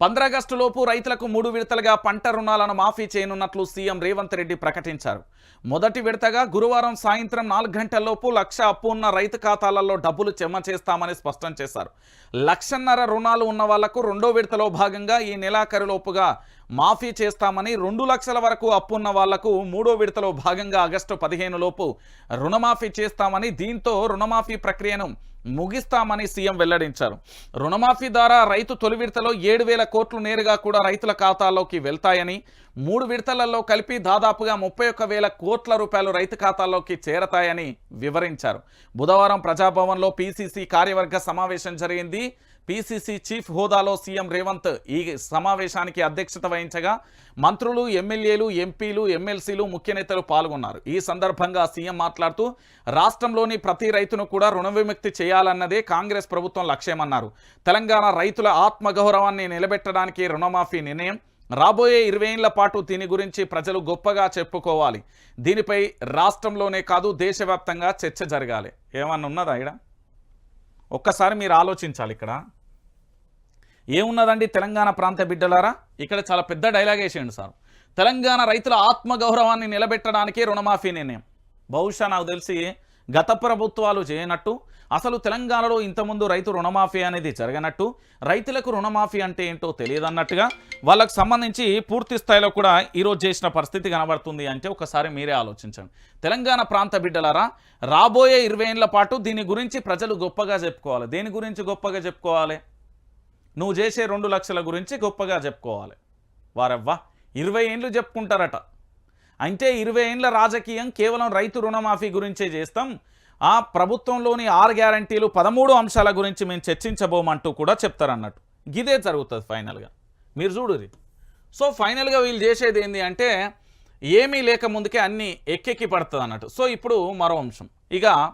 పంద్రాగస్టులోపు రైతులకు మూడు విడతలుగా పంట రుణాలను మాఫీ చేయనున్నట్లు సీఎం రేవంత్ రెడ్డి ప్రకటించారు. మొదటి విడతగా గురువారం సాయంత్రం నాలుగు గంటల్లోపు లక్ష అప్పు ఉన్న రైతు ఖాతాలలో డబ్బులు జమ చేస్తామని స్పష్టం చేశారు. లక్షన్నర రుణాలు ఉన్న వాళ్ళకు రెండో విడతలో భాగంగా ఈ నెలాఖరులోపుగా మాఫీ చేస్తామని రెండు లక్షల వరకు అప్పున్న వాళ్ళకు మూడో విడతలో భాగంగా ఆగస్టు పదిహేను లోపు రుణమాఫీ చేస్తామని దీంతో రుణమాఫీ ప్రక్రియను ముగిస్తామని సీఎం వెల్లడించారు. రుణమాఫీ ద్వారా రైతు తొలి విడతలో ఏడు వేల కోట్లు నేరుగా కూడా రైతుల ఖాతాల్లోకి వెళ్తాయని మూడు విడతలలో కలిపి దాదాపుగా ముప్పై ఒక్క వేల కోట్ల రూపాయలు రైతు ఖాతాల్లోకి చేరతాయని వివరించారు. బుధవారం ప్రజాభవన్లో పీసీసీ కార్యవర్గ సమావేశం జరిగింది. పీసీసీ చీఫ్ హోదాలో సీఎం రేవంత్ ఈ సమావేశానికి అధ్యక్షత వహించగా మంత్రులు ఎమ్మెల్యేలు ఎంపీలు ఎమ్మెల్సీలు ముఖ్య నేతలు పాల్గొన్నారు. ఈ సందర్భంగా సీఎం మాట్లాడుతూ రాష్ట్రంలోని ప్రతి రైతును కూడా రుణ విముక్తి చేయాలన్నదే కాంగ్రెస్ ప్రభుత్వం లక్ష్యమన్నారు. తెలంగాణ రైతుల ఆత్మగౌరవాన్ని నిలబెట్టడానికి రుణమాఫీ నిర్ణయం రాబోయే ఇరవై ఏళ్ళ పాటు దీని గురించి ప్రజలు గొప్పగా చెప్పుకోవాలి. దీనిపై రాష్ట్రంలోనే కాదు దేశవ్యాప్తంగా చర్చ జరగాలి. ఏమన్నా ఉన్నదా ఇక్కడ? ఒక్కసారి మీరు ఆలోచించాలి ఇక్కడ. ఏమున్నదండి తెలంగాణ ప్రాంత బిడ్డలారా? ఇక్కడ చాలా పెద్ద డైలాగ్ వేసేయండి సార్. తెలంగాణ రైతుల ఆత్మగౌరవాన్ని నిలబెట్టడానికి రుణమాఫీ నిర్ణయం. బహుశా నాకు తెలిసి గత ప్రభుత్వాలు చేయనట్టు అసలు తెలంగాణలో ఇంతకుముందు రైతు రుణమాఫీ అనేది జరగనట్టు రైతులకు రుణమాఫీ అంటే ఏంటో తెలియదన్నట్టుగా వాళ్ళకు సంబంధించి పూర్తి స్థాయిలో కూడా ఈరోజు చేసిన పరిస్థితి కనబడుతుంది అంటే ఒకసారి మీరే ఆలోచించండి. తెలంగాణ ప్రాంత బిడ్డలారా రాబోయే ఇరవై ఏళ్ళ పాటు దీని గురించి ప్రజలు గొప్పగా చెప్పుకోవాలి. దేని గురించి గొప్పగా చెప్పుకోవాలి? నువ్వు చేసే రెండు లక్షల గురించి గొప్పగా చెప్పుకోవాలి. వారవ్వా ఇరవై ఏండ్లు చెప్పుకుంటారట. అంటే ఇరవై ఏండ్ల రాజకీయం కేవలం రైతు రుణమాఫీ గురించే చేస్తాం. ఆ ప్రభుత్వంలోని ఆరు గ్యారంటీలు పదమూడు అంశాల గురించి మేము చర్చించబోమంటూ కూడా చెప్తారన్నట్టు. గిదే జరుగుతుంది ఫైనల్గా. మీరు చూడురి సో ఫైనల్గా వీళ్ళు చేసేది ఏంటి అంటే ఏమీ లేక ముందుకే అన్నీ ఎక్కెక్కి పడుతుంది అన్నట్టు సో ఇప్పుడు మరో అంశం. ఇక